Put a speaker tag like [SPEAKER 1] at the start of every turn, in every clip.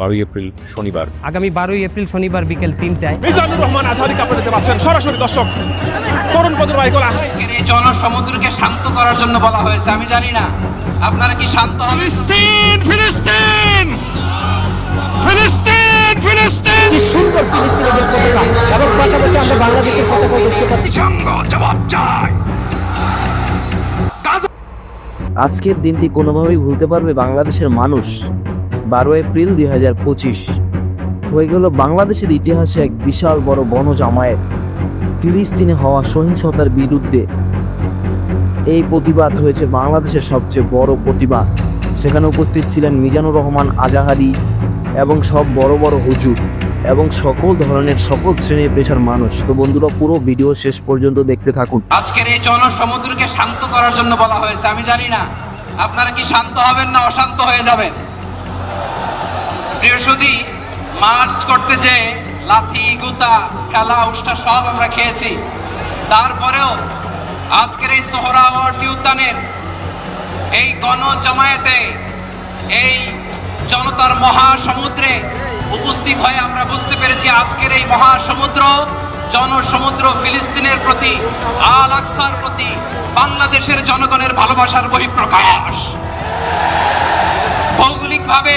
[SPEAKER 1] বারোই এপ্রিল শনিবার।
[SPEAKER 2] আগামী বারোই এপ্রিল শনিবার বিকেল তিনটায়।
[SPEAKER 3] মিজানুর রহমান আজহারিকে আপনারা দেখতে পাচ্ছেন সরাসরি দর্শক তরুণ পদের ভাইকোলা
[SPEAKER 4] আজকের এই জনসমুদ্রকে শান্ত করার জন্য বলা হয়েছে আমি জানি না। আপনারা কি শান্ত
[SPEAKER 3] ফিলিস্তিন ফিলিস্তিন! ফিলিস্তিন ফিলিস্তিন!
[SPEAKER 5] কি সুন্দর পতাকা। এবং পাশাপাশি আমরা বাংলাদেশের পতাকাও দেখতে পাচ্ছি।
[SPEAKER 3] জবাব চাই।
[SPEAKER 6] আজকের দিনটি কোনোভাবেই ভুলতে পারবে বাংলাদেশের মানুষ। বারো এপ্রিল দুই হাজার পঁচিশ। হয়ে গেল বাংলাদেশের ইতিহাসে এক বিশাল বড় বনজামায়েত ফিলিস্তিনে হওয়া সহিংসতার বিরুদ্ধে। এই প্রতিবাদ হয়েছে বাংলাদেশের সবচেয়ে বড় প্রতিবাদ। সেখানে উপস্থিত ছিলেন মিজানুর রহমান আজাহারি এবং সব বড় বড় হুজুর এবং সকল ধরনের সকল শ্রেণির পেশার মানুষ। তো বন্ধুরা, পুরো ভিডিও শেষ পর্যন্ত দেখতে থাকুন।
[SPEAKER 4] আজকের এই জনসমুদ্রকে শান্ত করার জন্য বলা হয়েছে, আমি জানি না। আপনারা কি শান্ত হবেন না অশান্ত হয়ে যাবেন? প্রিয় সুধী মার্চ করতে যে লাথি, গুতা, খেলা, উষ্টা সব আমরা খেয়েছি। তারপরেও আজকের এই সোহরাওয়ার্দী উদ্যানের এই গণ জামায়াতে এই জনতার মহাসমুদ্রে উপস্থিত হয়ে আমরা বুঝতে পেরেছি আজকের এই মহাসমুদ্র, জনসমুদ্র ফিলিস্তিনের প্রতি, আল আকসার প্রতি, বাংলাদেশের জনগণের ভালোবাসার বহিঃপ্রকাশ। ভৌগোলিকভাবে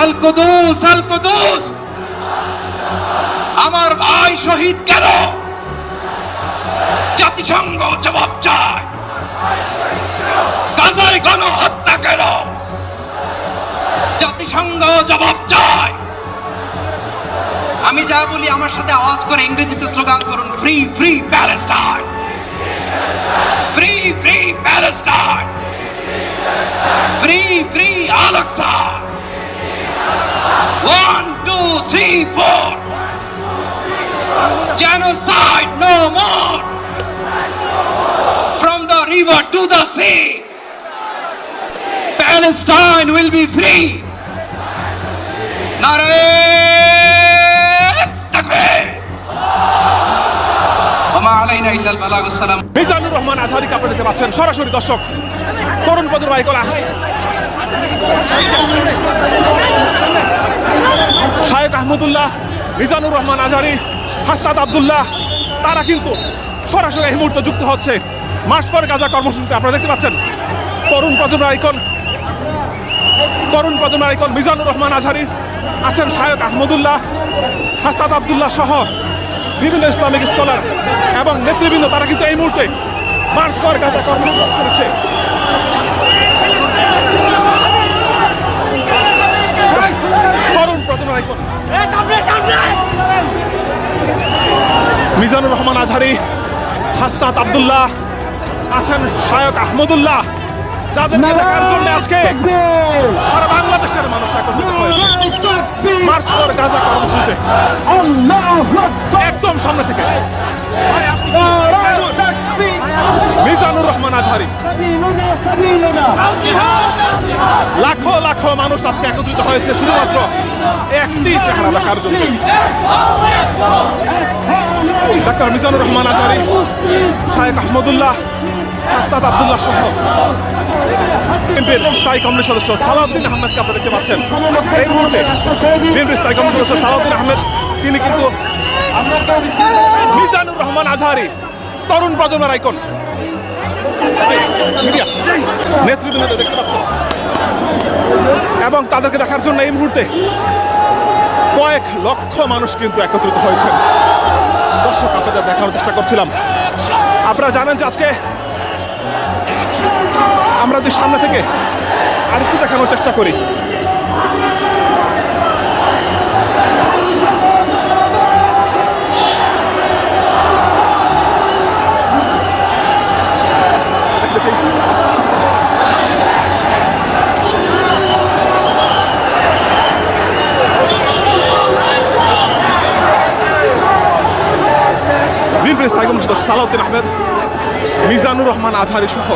[SPEAKER 4] আল কুদুস আল কুদুস। আমার ভাই শহীদ কেন? জাতিসংঘ জবাব চায়। গাজায় গণহত্যা কেন? জাতিসংঘ জবাব চায়। আমি যা বলি আমার সাথে আওয়াজ করে ইংরেজিতে স্লোগান করুন free free Palestine free free Palestine free free আলাক্সা One, two, three, four. Genocide no more. From the river to the sea. Palestine will be free.
[SPEAKER 3] Mizanur Rahman আজহারিকে আপনারা পাচ্ছেন সরাসরি দর্শক তরুণ পদুর ভাই কলা শায়েক আহমদুল্লাহ, মিজানুর রহমান আজারি, হাস্তাদ আব্দুল্লাহ, তারা কিন্তু সরাসরি এই মুহূর্তে যুক্ত হচ্ছে মার্চ ফর গাজা কর্মসূচিতে। আপনারা দেখতে পাচ্ছেন, তরুণ প্রজন্মের আইকন, তরুণ প্রজন্মের আইকন মিজানুর রহমান আজহারি আছেন শায়ক আহমদুল্লাহ, হাস্তাদ আবদুল্লাহ সহ বিভিন্ন ইসলামিক স্কলার এবং নেতৃবৃন্দ, তারা কিন্তু এই মুহূর্তে মার্চ ফর গাজা কর্মসূচি করছে তরুণ প্রজন্মের আইকন মিজানুর রহমান আজহারি হাসনাত আবদুল্লাহ আছেন শায়ক আহমদুল্লাহ যাদেরকে দেখার জন্য আজকে সারা বাংলাদেশের মানুষ একত্রিত হয়েছে। মার্চ ফর গাজা কর্মসূচিতে। একদম সামনে থেকে। মিজানুর রহমান আজহারি। লাখো লাখো মানুষ আজকে একত্রিত হয়েছে, শুধুমাত্র একটি চেহারা দেখার জন্য। ডাক্তার মিজানুর রহমান আজহারি শায়েক আহমদুল্লাহ হাস্তাদ আব্দুল্লাহ সহ বিএনপির স্থায়ী কমিটির সদস্য সালাউদ্দিন আহমেদকে আপনারা দেখতে পাচ্ছেন। এই মুহূর্তে বিএনপির স্থায়ী কমিটির সদস্য সালাউদ্দিন আহমেদ, তিনি কিন্তু মিজানুর রহমান আজহারি তরুণ প্রজন্মের আইকন। মিডিয়া, নেতৃবৃন্দ দেখতে পাচ্ছেন। এবং তাদেরকে দেখার জন্য এই মুহূর্তে কয়েক লক্ষ মানুষ কিন্তু একত্রিত হয়েছেন দর্শক, আপনাদের দেখানোর চেষ্টা করছিলাম। আপনারা জানেন যে আজকে আমরা যদি সামনে থেকে আরেকটু দেখানোর চেষ্টা করি। কমিটি সদস্য সালাউদ্দিন আহমেদ মিজানুর রহমান আজহারি সহ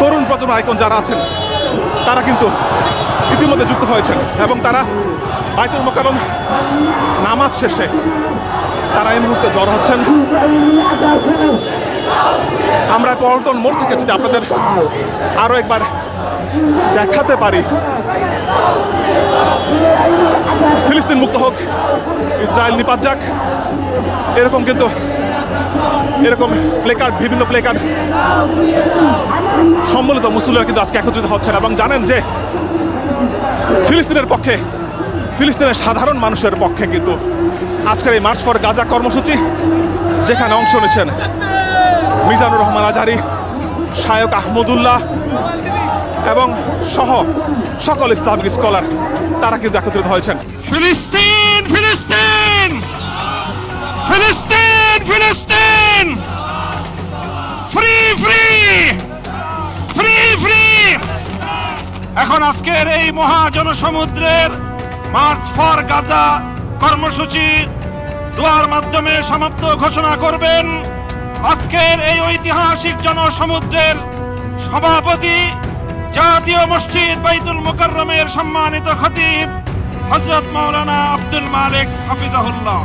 [SPEAKER 3] তরুণ প্রজন্ম আইকন যারা আছেন, তারা কিন্তু ইতিমধ্যে যুক্ত হয়েছেন এবং তারা বাইতুল মোকারম নামাজ শেষে তারা এই মুহূর্তে জ্বর হচ্ছেন। আমরা পল্টন মোড় থেকে যদি আপনাদের আরও একবার দেখাতে পারি। ফিলিস্তিন মুক্ত হোক, ইসরায়েল নিপাত যাক। এরকম কিন্তু, এরকম প্লেকার্ড বিভিন্ন প্লেকার্ড সম্বলিত মুসলিমরা কিন্তু আজকে একত্রিত হচ্ছেন এবং জানেন যে ফিলিস্তিনের পক্ষে, ফিলিস্তিনের সাধারণ মানুষের পক্ষে কিন্তু আজকের এই মার্চ ফর গাজা কর্মসূচি, যেখানে অংশ নিচ্ছেন মিজানুর রহমান আজারি শায়ক আহমদুল্লাহ এবং সহ সকল ইসলামিক স্কলার, তারা কিন্তু একত্রিত হয়েছেন।
[SPEAKER 1] ফ্রি ফ্রি ফ্রি ফ্রি এখন আজকের এই মহাজনসমুদ্রের মার্চ ফর গাজা কর্মসূচি দোয়ার মাধ্যমে সমাপ্ত ঘোষণা করবেন আজকের এই ঐতিহাসিক জনসমুদ্রের সভাপতি জাতীয় মসজিদ বাইতুল মুকাররমের সম্মানিত খতিব হজরত মাওলানা আব্দুল মালিক হাফিজাহুল্লাহ।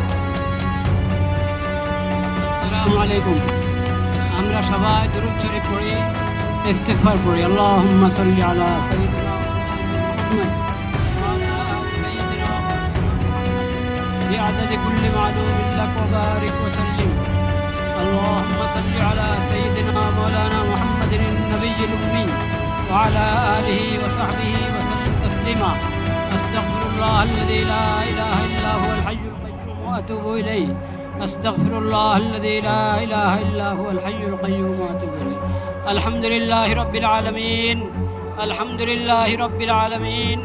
[SPEAKER 7] আমরা সবাই দুরূদ শরীফ পড়ি, ইস্তেগফার পড়ি। আল্লাহুম্মা সাল্লি بعدد كل معلوم لك وبارك وسلم. اللهم صل على سيدنا مولانا محمد النبي الأمي وعلى آله وصحبه وسلم تسليما. أستغفر الله الذي لا إله إلا هو الحي القيوم وأتوب إليه. أستغفر الله الذي لا إله إلا هو الحي القيوم وأتوب إليه. الحمد لله رب العالمين. الحمد لله رب العالمين.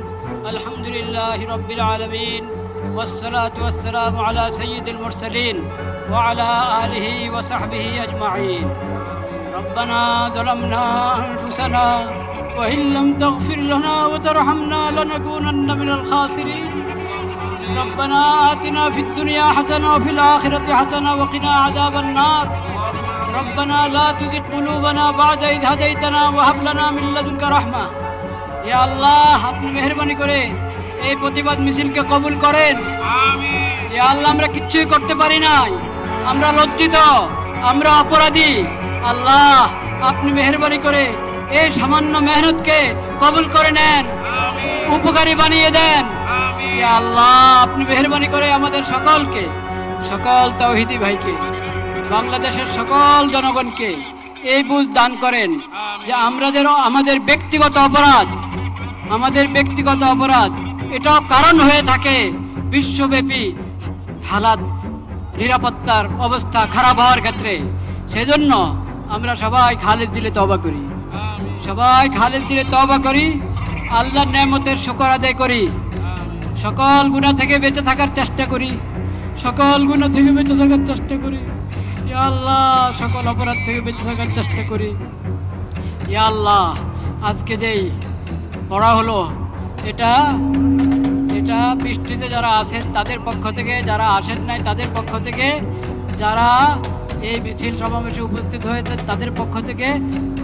[SPEAKER 7] الحمد لله رب العالمين. والصلاة والسلام على سيد المرسلين وعلى آله وصحبه أجمعين ربنا ظلمنا أنفسنا وإن لم تغفر لنا وترحمنا لنكونن من الخاسرين ربنا آتنا في الدنيا حسنة وفي الآخرة حسنة وقنا عذاب النار ربنا لا تزغ قلوبنا بعد إذ هديتنا وهب لنا من لدنك رحمة يا الله আপনি মেহরবানি করে এই প্রতিবাদ মিছিলকে কবুল করেন। আল্লাহ আমরা কিচ্ছুই করতে পারি নাই। আমরা লজ্জিত আমরা অপরাধী। আল্লাহ আপনি মেহরবানি করে এই সামান্য মেহনতকে কবুল করে নেন। উপকারী বানিয়ে দেন। আল্লাহ আপনি মেহরবানি করে আমাদের সকলকে সকল তৌহিদি ভাইকে বাংলাদেশের সকল জনগণকে এই বুঝ দান করেন যে আমাদের আমাদের ব্যক্তিগত অপরাধ আমাদের ব্যক্তিগত অপরাধ এটাও কারণ হয়ে থাকে বিশ্বব্যাপী হালাত নিরাপত্তার অবস্থা খারাপ হওয়ার ক্ষেত্রে। সেজন্য আমরা সবাই খালেজ দিলে তবা করি। সবাই খালেজ দিলে তবা করি আল্লাহর নেমতের শুকর আদায় করি। সকল গুণা থেকে বেঁচে থাকার চেষ্টা করি। সকল গুণা থেকে বেঁচে থাকার চেষ্টা করি। ইয়া আল্লাহ সকল অপরাধ থেকে বেঁচে থাকার চেষ্টা করি। ইয়া আল্লাহ আজকে যেই পড়া হলো এটা এটা বৃষ্টিতে যারা আছেন, তাদের পক্ষ থেকে, যারা আসেন নাই, তাদের পক্ষ থেকে, যারা এই মিছিল সমাবেশে উপস্থিত হয়েছে তাদের পক্ষ থেকে,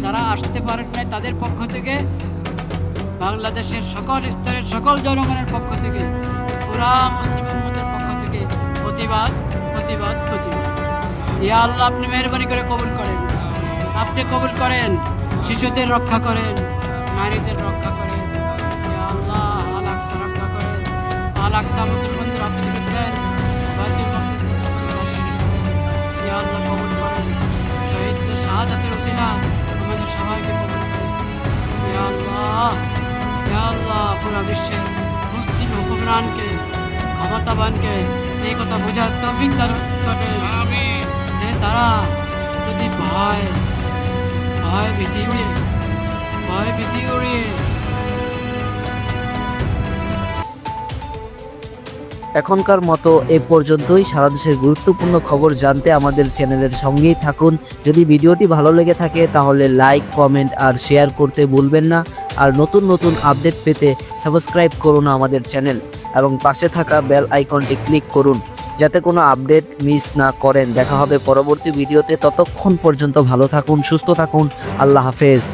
[SPEAKER 7] যারা আসতে পারেন নাই, তাদের পক্ষ থেকে, বাংলাদেশের সকল স্তরের সকল জনগণের পক্ষ থেকে, পুরা মুসলিম উম্মতের পক্ষ থেকে, প্রতিবাদ প্রতিবাদ প্রতিবাদ। ইয়া আল্লাহ, আপনি মেহরবানি করে কবুল করেন। আপনি কবুল করেন, শিশুদের রক্ষা করেন, নারীদের রক্ষা করেন। আল আকসা মুসলমানদের দেন। ইয়া আল্লাহ কবুল করেন শহীদদের শাহাদাতের উসিলা আমাদের সবাইকে আল্লাহ আল্লাহ পুরা বিশ্বের হুকুমরানকে ক্ষমতাবানকে এই কথা বোঝার দান করে যে তারা যদি ভয় ভয় ভীতি উড়িয়ে ভয় ভীতি উড়িয়ে
[SPEAKER 6] এখনকার মতো এ পর্যন্তই। সারা দেশের গুরুত্বপূর্ণ খবর জানতে আমাদের চ্যানেলের সঙ্গেই থাকুন। যদি ভিডিওটি ভালো লেগে থাকে, তাহলে লাইক, কমেন্ট আর শেয়ার করতে ভুলবেন না। আর নতুন নতুন আপডেট পেতে সাবস্ক্রাইব করুন আমাদের চ্যানেল এবং পাশে থাকা বেল আইকনটি ক্লিক করুন, যাতে কোনো আপডেট মিস না করেন। দেখা হবে পরবর্তী ভিডিওতে। ততক্ষণ পর্যন্ত ভালো থাকুন, সুস্থ থাকুন। আল্লাহ হাফেজ।